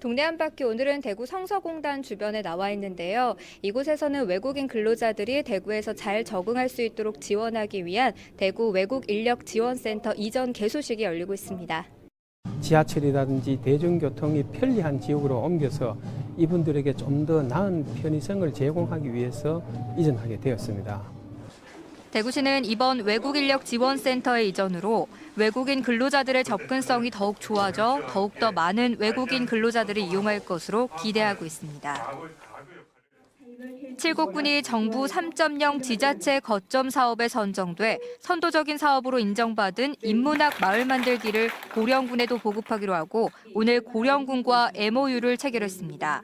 동네 한 바퀴 오늘은 대구 성서공단 주변에 나와 있는데요. 이곳에서는 외국인 근로자들이 대구에서 잘 적응할 수 있도록 지원하기 위한 대구 외국 인력 지원센터 이전 개소식이 열리고 있습니다. 지하철이라든지 대중교통이 편리한 지역으로 옮겨서 이분들에게 좀 더 나은 편의성을 제공하기 위해서 이전하게 되었습니다. 대구시는 이번 외국 인력 지원센터의 이전으로 외국인 근로자들의 접근성이 더욱 좋아져 더욱더 많은 외국인 근로자들이 이용할 것으로 기대하고 있습니다. 칠곡군이 정부 3.0 지자체 거점 사업에 선정돼 선도적인 사업으로 인정받은 인문학 마을 만들기를 고령군에도 보급하기로 하고 오늘 고령군과 MOU를 체결했습니다.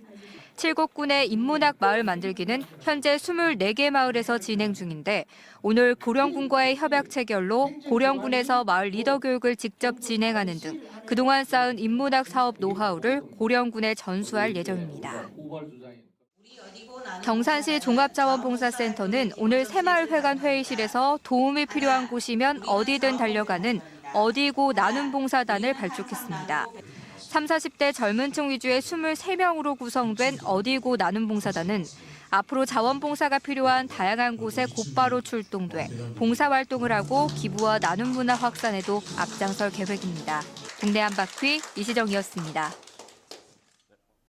칠곡군의 인문학 마을 만들기는 현재 24개 마을에서 진행 중인데 오늘 고령군과의 협약 체결로 고령군에서 마을 리더 교육을 직접 진행하는 등 그동안 쌓은 인문학 사업 노하우를 고령군에 전수할 예정입니다. 경산시 종합자원봉사센터는 오늘 새마을회관 회의실에서 도움이 필요한 곳이면 어디든 달려가는 어디고 나눔 봉사단을 발족했습니다. 3, 40대 젊은 층 위주의 23명으로 구성된 어디고 나눔 봉사단은 앞으로 자원봉사가 필요한 다양한 곳에 곧바로 출동돼 봉사활동을 하고 기부와 나눔 문화 확산에도 앞장설 계획입니다. 국내 한 바퀴 이시정이었습니다.